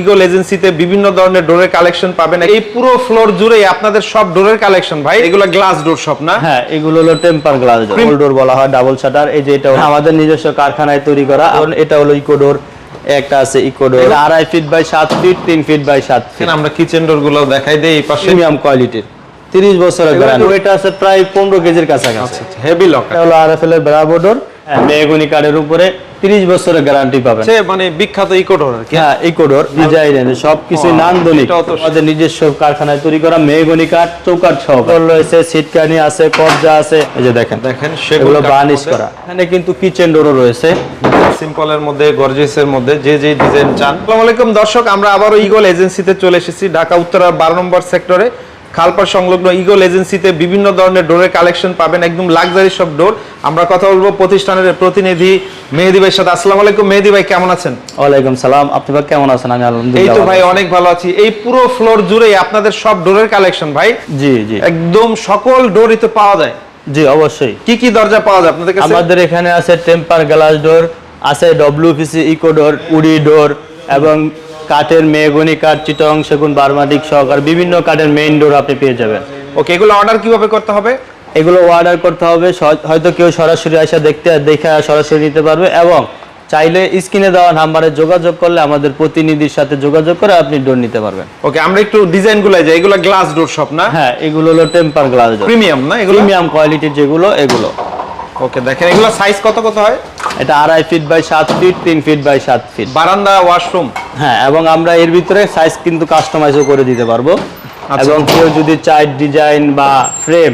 Eagle এজেন্সিতে বিভিন্ন ধরনের ডোরের কালেকশন পাবেন। এই পুরো ফ্লোর জুড়েই আপনাদের সব ডোরের কালেকশন ভাই। এগুলো গ্লাস ডোর সব না? হ্যাঁ এগুলো হলো টেম্পার গ্লাস ডোর ডোর বলা হয় ডাবল শাটার এই যে এটা আমাদের নিজস্ব কারখানায় তৈরি করা। আর এটা হলো ইকোডোর একটা আছে ইকোডোর এটা আড়াই ফিট বাই সাত ফিট তিন ফিট বাই সাত ফিট আমরা কিচেন ডোরগুলো দেখাই দেই এই পাশে। প্রিমিয়াম কোয়ালিটির তিরিশ বছরের গ্যারান্টি এটা আছে প্রায় পনেরো কেজির কাছাকাছি। হেভি লক এটা হলো আরএফএল এর ব্রাভো ডোর মেগুনি কার্ডের উপরে। তিরিশ বছরের গ্যারান্টি পাবেন। সে মানে বিখ্যাত ইকো ডোর আর কি। হ্যাঁ ইকোডোর ডিজাইন সবকিছু Wow, নান্দনিক। আমাদের নিজস্ব কারখানায় তৈরি করা মেগুনি কাঠ চৌকাঠ সহ। রয়েছে সিটকানি আছে কবজা আছে। এই যে দেখেন দেখেন সেগুলো বার্নিশ করা। এখানে কিন্তু কিচেন ডোরও রয়েছে। সিম্পলের মধ্যে গর্জিয়াসের মধ্যে যে যে ডিজাইন চান। আসসালামু আলাইকুম দর্শক আমরা আবারও ইগল এজেন্সিতে চলে এসেছি ঢাকা উত্তরার বারো নম্বর সেক্টরে খালপার সংলগ্ন ইগল এজেন্সিতে বিভিন্ন ধরনের ডোরের কালেকশন পাবেন একদম লাক্সারি সব ডোর। আমরা কথা বলব প্রতিষ্ঠানের প্রতিনিধি মেহেদি ভাইয়ের সাথে। আসসালামু আলাইকুম মেহেদি ভাই কেমন আছেন? ওয়ালাইকুম সালাম। আপনি ভাই কেমন আছেন? আমি এই তো ভাই। অনেক ভালো আছি। এই পুরো ফ্লোর জুড়েই আপনাদের সব ডোরের কালেকশন ভাই। জি জি। একদম সকল ডোরই তো পাওয়া যায়। জি অবশ্যই। কি কি দরজা পাওয়া যায় আপনাদের কাছে? আমাদের এখানে আছে টেম্পার গ্লাস ডোর আছে WPC eco door woody door এবং কাঠের মেগুনি কাঠ চিটং সেগুন বার্মাটিক সহকার বিভিন্ন কাঠের মেইন ডোর আপনি পেয়ে যাবেন। ওকে এগুলো অর্ডার কীভাবে করতে হবে? এগুলো অর্ডার করতে হবে হয়তো কেউ সরাসরি আসা দেখতে দেখে সরাসরি নিতে পারবে এবং চাইলে স্ক্রিনে দেওয়া নাম্বারে যোগাযোগ করলে আমাদের প্রতিনিধির সাথে যোগাযোগ করে আপনি ডোর নিতে পারবেন। ওকে আমরা একটু ডিজাইনগুলো যাই এগুলো গ্লাস ডোর সব না? হ্যাঁ এগুলো হলো টেম্পার গ্লাস ডোর প্রিমিয়াম না এগুলো? প্রিমিয়াম কোয়ালিটির যেগুলো এগুলো। ওকে দেখেন এগুলো সাইজ কত কত হয়? এটা আড়াই ফিট বাই সাত ফিট তিন ফিট বাই সাত ফিট বারান্দা ওয়াশরুম হ্যাঁ এবং আমরা এর ভিতরে সাইজ কিন্তু কাস্টমাইজও করে দিতে পারব। আচ্ছা। এবং কেউ যদি চাই ডিজাইন বা ফ্রেম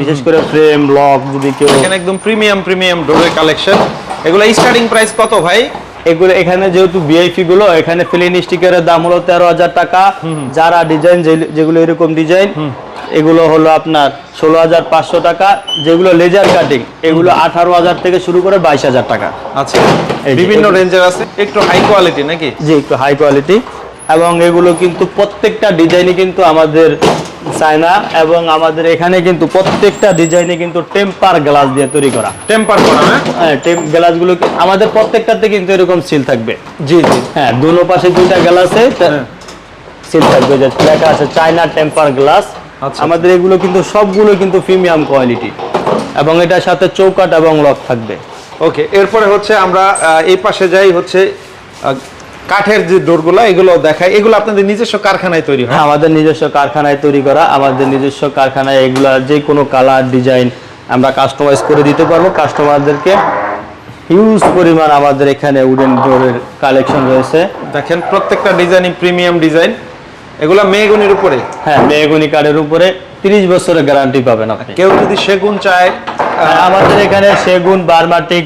বিশেষ করে ফ্রেম লক যদি কেউ এখানে একদম প্রিমিয়াম প্রিমিয়াম ডোরের কালেকশন এগুলো স্টার্টিং প্রাইস কত ভাই? এগুলো এখানে যেহেতু ভিআইপি গুলো এখানে ফিলিন স্টিকারের দাম হলো তেরো হাজার টাকা। যারা ডিজাইন যেগুলো এরকম ডিজাইন এগুলো হলো আপনার ষোলো হাজার পাঁচশো টাকা যেগুলো লেজার কাটিং এগুলো আঠারো হাজার থেকে শুরু করে বাইশ হাজার টাকা। আচ্ছা বিভিন্ন রেঞ্জের আছে একটু হাই কোয়ালিটি নাকি? জি একটু হাই কোয়ালিটি এবং এগুলো কিন্তু প্রত্যেকটা ডিজাইনই কিন্তু আমাদের চায়না এবং আমাদের এখানে কিন্তু প্রত্যেকটা ডিজাইনে কিন্তু টেম্পার গ্লাস দিয়ে তৈরি করা। টেম্পার করা হ্যাঁ? টেম গ্লাসগুলো আমাদের প্রত্যেকটাতে কিন্তু এরকম সিল থাকবে। জি জি। হ্যাঁ দুনো পাশে দুইটা গ্লাসে সিল থাকবে। যে লেখা আছে চায়না টেম্পার গ্লাস। আমাদের এগুলো কিন্তু সবগুলো কিন্তু প্রিমিয়াম কোয়ালিটি এবং এটার সাথে চৌকাট এবং লক থাকবে। ওকে এরপরে হচ্ছে আমরা এই পাশে যাই হচ্ছে কাঠের যে ডোরগুলো এগুলো দেখাই। এগুলো আপনাদের নিজস্ব কারখানায় তৈরি হয়? হ্যাঁ আমাদের নিজস্ব কারখানায় তৈরি করা আমাদের নিজস্ব কারখানায় এগুলা যে কোনো কালার ডিজাইন আমরা কাস্টমাইজ করে দিতে পারব। কাস্টমারদেরকে হিউজ পরিমাণ আমাদের এখানে উডেন ডোরের কালেকশন রয়েছে। দেখেন প্রত্যেকটা ডিজাইনই প্রিমিয়াম ডিজাইন এগুলো মেগুনির উপরে? হ্যাঁ মেগুনি কার্ডের উপরে তিরিশ বছরের গ্যারান্টি পাবেন আপনি। কেউ যদি সেগুন চায় হ্যাঁ, আমাদের এখানে সেগুন বার্মাটিক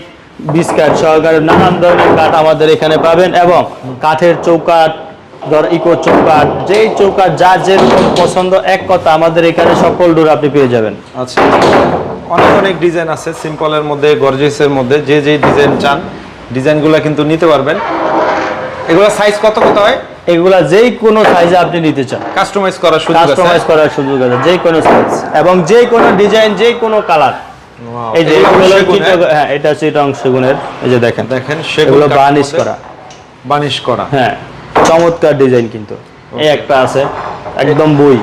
বিস্কাট সহকারে নানান ধরনের কাঠ আমাদের এখানে পাবেন এবং কাঠের চৌকাঠ ধর ইকো চৌকাঠ যেই চৌকাঠ যা যেরকম পছন্দ এক কথা আমাদের এখানে সকল ডোর আপনি পেয়ে যাবেন। আচ্ছা অনেক অনেক ডিজাইন আছে সিম্পলের মধ্যে গর্জিয়াসের মধ্যে যে যে ডিজাইন চান ডিজাইনগুলো কিন্তু নিতে পারবেন। এগুলো সাইজ কত কত হয়? এগুলা যে কোনো সাইজে আপনি নিতে চান। কাস্টমাইজ করার সুযোগ আছে? কাস্টমাইজ করার সুযোগ আছে যে কোনো সাইজ এবং যে কোনো ডিজাইন যে কোনো কালার এই যে এগুলো হ্যাঁ? এটা চিটং সেগুনের। এই যে দেখেন। দেখেন সেগুলো বানিশ বার্নিশ করা। বানিশ করা। হ্যাঁ চমৎকার ডিজাইন কিন্তু। এই একটা আছে একদম বই।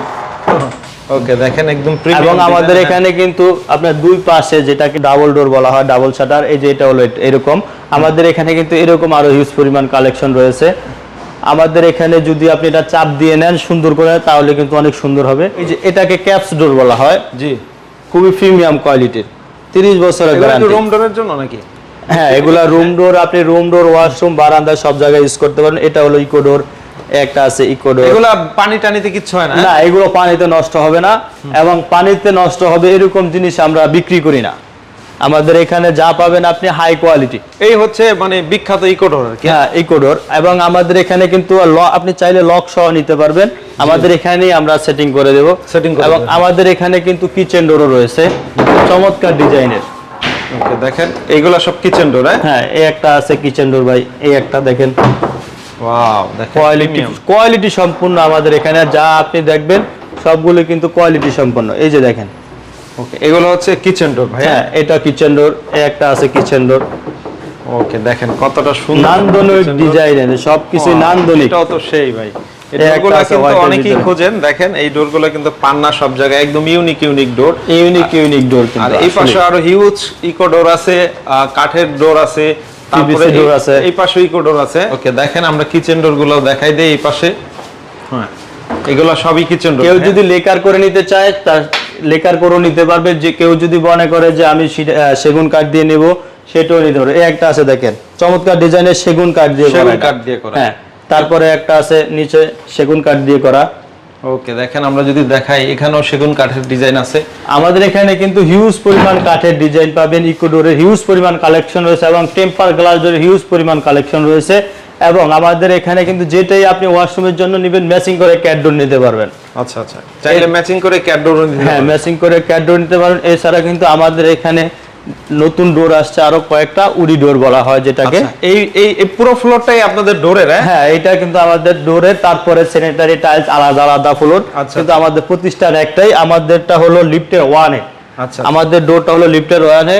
ওকে দেখেন একদম এবং আমাদের এখানে কিন্তু আপনার দুই পাশে যেটাকে ডাবল ডোর বলা হয় ডাবল শাটার এই যে এটা হলো এরকম। আমাদের এখানে কিন্তু এরকম আরও হিউজ পরিমাণ কালেকশন রয়েছে। আমাদের এখানে যদি আপনি এটা চাপ দিয়ে নেন সুন্দর করে তাহলে কিন্তু অনেক সুন্দর হবে। এই যে এটাকে ক্যাপস ডোর বলা হয়। জি। খুবই প্রিমিয়াম কোয়ালিটির তিরিশ বছরের গ্যারান্টি রুম ডোরের জন্য নাকি? হ্যাঁ এগুলা রুম ডোর আপনি রুম ডোর ওয়াশরুম বারান্দা সব জায়গায় ইউজ করতে পারেন। এটা হলো ইকো ডোর একটা আছে ইকো ডোর এগুলা পানি টানিতে কিচ্ছু হয় না না এগুলো পানিতে নষ্ট হবে না এবং পানিতে নষ্ট হবে এরকম জিনিস আমরা বিক্রি করি না। আমাদের এখানে যা পাবেন আপনি হাই কোয়ালিটি এই হচ্ছে মানে বিখ্যাত ইকোডোর হ্যাঁ ইকোডোর এবং আমাদের এখানে কিন্তু আপনি চাইলে লক সহ নিতে পারবেন। আমাদের এখানেই আমরা সেটিং করে দেব। সেটিং এবং আমাদের এখানে কিন্তু কিচেন ডোরও রয়েছে। চমৎকার ডিজাইনের ওকে দেখেন এইগুলা সব কিচেন ডোর হ্যাঁ? হ্যাঁ এই একটা আছে কিচেন ডোর ভাই এই একটা দেখেন। কোয়ালিটি। কোয়ালিটি সম্পূর্ণ আমাদের এখানে যা আপনি দেখবেন সবগুলো কিন্তু কোয়ালিটি সম্পন্ন এই যে দেখেন। ওকে এগুলো হচ্ছে কিচেন ডোর ভাই হ্যাঁ এটা কিচেন ডোর একটা আছে কিচেন ডোর ওকে দেখেন কতটা সুন্দর। নান্দনিক door। সবকিছু নান্দনিক। এটাও তো সেই ভাই। ডোরগুলো কিন্তু অনেকেই খোঁজেন। দেখেন এই ডোরগুলো কিন্তু পান্না সব জায়গায় একদম unique unique door unique unique door আর এই পাশে আরও হিউজ ইকো ডোর আছে কাঠের ডোর আছে door এই- আছে। এই পাশে ইকো ডোর আছে। ওকে দেখেন আমরা কিচেন ডোরগুলো দেখাই দেই এই পাশে। হ্যাঁ এগুলো সবই কিচেন ডোর। কেউ যদি লেকার করে নিতে চায় তার লেকার করেও নিতে পারবে। যে কেউ যদি মনে করে যে আমি সেগুন কাঠ দিয়ে নেব সেটাও নিতে পারবে। এই একটা আছে দেখেন। চমৎকার ডিজাইনের সেগুন কাঠ দিয়ে সেগুন কাঠ দিয়ে করা। হ্যাঁ তারপরে একটা আছে নিচে সেগুন কাঠ দিয়ে করা। ওকে দেখেন আমরা যদি দেখাই এখানেও সেগুন কাঠের ডিজাইন আছে। আমাদের এখানে কিন্তু হিউজ পরিমাণ কাঠের ডিজাইন পাবেন। ইকোডোরের হিউজ পরিমাণ কালেকশন রয়েছে এবং টেম্পার গ্লাসের হিউজ পরিমাণ কালেকশন রয়েছে এবং আমাদের এখানে কিন্তু যেটাই আপনি ওয়াশরুমের জন্য নেবেন ম্যাচিং করে ক্যাডডোর নিতে পারবেন। আচ্ছা আচ্ছা। চাইলে ম্যাচিং করে ক্যাডডোর হ্যাঁ ম্যাচিং করে ক্যাডডোর নিতে পারবেন। এছাড়া কিন্তু আমাদের এখানে নতুন ডোর আসছে আরও কয়েকটা উডি ডোর বলা হয় যেটাকে। এই এই এই পুরো ফ্লোরটাই আপনাদের ডোরের হ্যাঁ? হ্যাঁ এটা কিন্তু আমাদের ডোরে তারপরে স্যানিটারি টাইলস আলাদা আলাদা ফ্লোর আচ্ছা। কিন্তু আমাদের প্রতিষ্ঠান একটাই আমাদেরটা হলো লিফটের ওয়ানে আচ্ছা। আমাদের ডোরটা হলো লিফটের ওয়ানে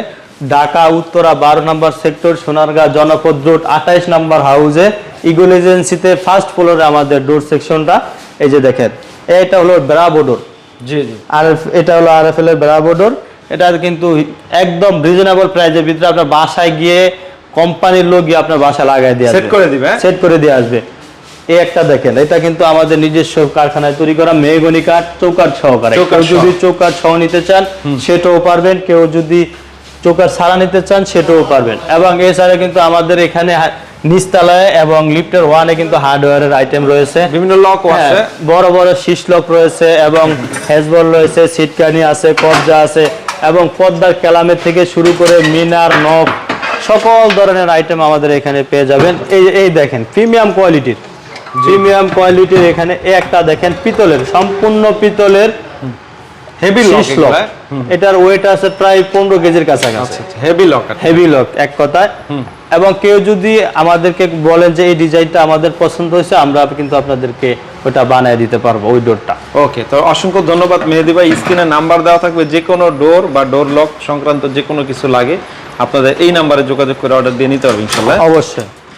ঢাকা উত্তরা বারো নম্বর সেক্টর সোনারগাঁ জনপদ রোড আঠাইশ নম্বর হাউসে ইগল এজেন্সিতে ফার্স্ট ফ্লোরে আমাদের ডোর সেকশনটা এই যে দেখেন এটা হলো ব্রাভো ডোর জি জি। আর এটা হলো আর এফ এল এর ব্রাভো ডোর এটা কিন্তু একদম রিজনেবল প্রাইসের ভিতরে আপনার বাসায় গিয়ে কোম্পানির লোক গিয়ে আপনার বাসা লাগাই দিয়ে সেট করে দিবে, হ্যাঁ? সেট করে দিয়ে আসবে। এই একটা দেখেন এটা কিন্তু আমাদের নিজস্ব কারখানায় তৈরি করা মেহগনি কাঠ চৌকার সহকারে। কেউ যদি চৌকার সহ নিতে চান সেটাও পারবেন। কেউ যদি চৌকাঠ ছাড়া নিতে চান সেটাও পারবেন। এবং এছাড়া কিন্তু আমাদের এখানে নিচতলায় এবং লিফটের ওয়ানে কিন্তু হার্ডওয়্যারের আইটেম রয়েছে। বিভিন্ন লক আছে। হ্যাঁ, বড় বড় শীষলক রয়েছে এবং হেজবল রয়েছে সিটকানি আছে কবজা আছে এবং পদ্মার কেলামের থেকে শুরু করে মিনার নখ সকল ধরনের আইটেম আমাদের এখানে পেয়ে যাবেন। এই এই দেখেন প্রিমিয়াম কোয়ালিটির প্রিমিয়াম কোয়ালিটির এখানে একটা দেখেন পিতলের সম্পূর্ণ পিতলের হেভি লক এটার ওয়েট আছে প্রায় পনেরো কেজির কাছাকাছি। হেভি লক হেভি লক এক কথায়। এবং কেউ যদি আমাদেরকে বলেন যে এই ডিজাইনটা আমাদের পছন্দ হয়েছে আমরা কিন্তু আপনাদেরকে ওটা বানায় দিতে পারব ওই ডোরটা। ওকে তো অসংখ্য ধন্যবাদ মেহেদি ভাই। স্ক্রিনে নাম্বার দেওয়া থাকবে যে কোনো ডোর বা ডোর লক সংক্রান্ত যে কোনো কিছু লাগে আপনাদের এই নাম্বারে যোগাযোগ করে অর্ডার দিয়ে নিতে হবে ইনশাল্লাহ অবশ্যই।